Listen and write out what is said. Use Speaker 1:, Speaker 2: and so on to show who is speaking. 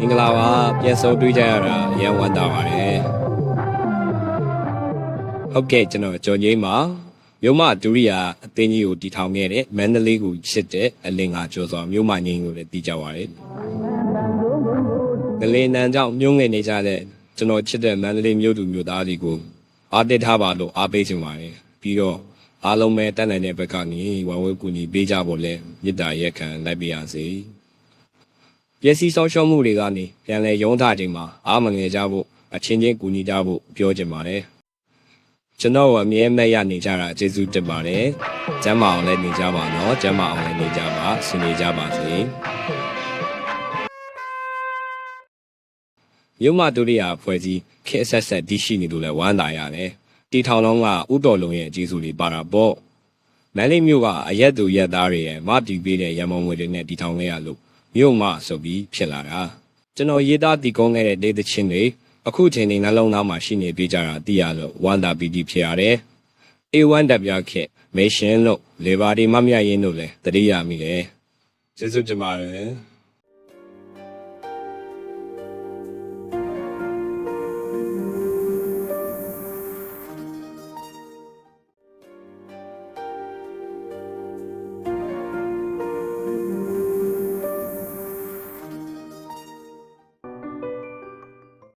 Speaker 1: မင်္ဂလာပါပြန်ဆုံတွေ့ကြရတာအရန်ဝမ်းသာပါတယ်ဟုတ်ကဲ့ကျွန်တော်ကျော်ငိမ့်ပါမြို့မဒူရိယာအသင်းကြီးကိုတည်ထောင်ခဲ့တဲ့မန္တလေးကိုချစ်တဲ့အလင်္ကာကျော်စွာမြို့မငင်းကိုလည်းတည်ကြပါတယ်ငလေနံကြောင့်မြို့ငယ်နေကြတဲ့ကျွန်တော်ချစ်တဲ့မန္တလေးမြို့သူမြို့သားတွေကိုအားတက်ထားပါလို့အားပေးချင်ပါတယ်ပြီးတော့အားလုံးပဲတက်နိုင်တဲ့ဘက်ကနေဝဝဲကူညီပေးကြဖို့လဲမေတ္တာရက်ခံလိုက်ပါရစေ ပျက်စီးဆုံးရှုံးမှုတွေကနေပြန်လဲရုံးထားချိန်မှာအားမငယ်ကြဖို့အချင်းချင်းကူညီကြဖို့ပြောချင်ပါတယ်ကျွန်တော်ကအမြဲမဲ့ရနေကြတာကျေးဇူးတင်ပါတယ်ကျမ်းမာအောင်လည်းနေကြပါနော်ကျမ်းမာအောင်လည်းနေကြပါဆင်နေကြပါစေရုံမဒုတိယအဖွဲ့ကြီးခေတ်ဆက်ဆက်တည်ရှိနေလို့လဲဝမ်းသာရတယ်တီထောင်လုံးကဥတော်လုံးရဲ့ကျေးဇူးတွေပါတာပေါ့မန်လေးမျိုးကအရက်သူရက်သားတွေရဲ့မတီးပေးတဲ့ရမုံငွေတွေနဲ့တီထောင်ခဲ့ရလို့ မြို့မဆိုပြီးဖြစ်လာတာကျွန်တော်ရေးသားတည်ကုန်းခဲ့တဲ့ဒေသချင်းတွေအခုချိန်နေနှလုံးသားမှာရှိနေပြေးကြတာသိရလို့ဝမ်းသာပီတိဖြစ်ရတယ် A1W ခေမေရှင်လို့လေဘာဒီမမြရင်တို့လည်းတတိယမိတယ်ကျေးဇူးတင်ပါတယ်